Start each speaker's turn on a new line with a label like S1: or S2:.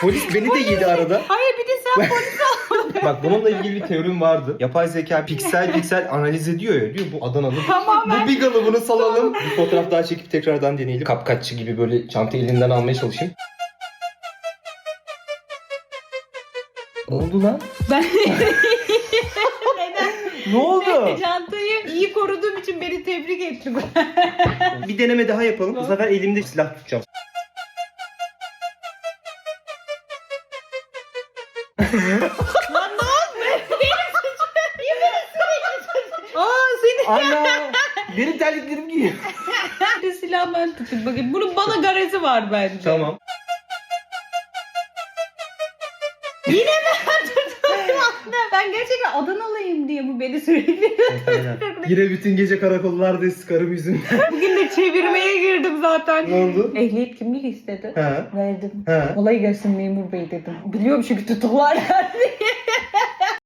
S1: Polis beni de yedi arada.
S2: Hayır bir de sen polis
S1: Bak bununla ilgili bir teorim vardı. Yapay zeka piksel piksel analiz ediyor ya. Diyor bu Adanalı.
S2: Tamamen.
S1: Bu Bigalı bunu salalım. Bir fotoğraf daha çekip tekrardan deneyelim. Kapkaççı gibi böyle çantayı elinden almaya çalışayım. Ne oldu lan?
S2: Ben
S1: Ne oldu?
S2: için beni tebrik ettim.
S1: bir deneme daha yapalım. Bu sefer elimde silah tutacağım.
S2: Lan ne oldu? Aa seni
S1: Ana! Benim terliklerim giyiyor.
S2: de silah ben tutayım. Bakayım bunun bana garezi var bence.
S1: Tamam.
S2: Ben gerçekten Adanalıyım diye bu beni sürekli.
S1: Yine bütün gece karakollardayız karım yüzünden.
S2: Bugün de çevirmeye girdim zaten.
S1: ne oldu?
S2: Ehliyet kimlik istedi.
S1: Ha.
S2: Verdim.
S1: Ha.
S2: Kolay gelsin memur bey dedim. Biliyorum çünkü tutuklarlar diye.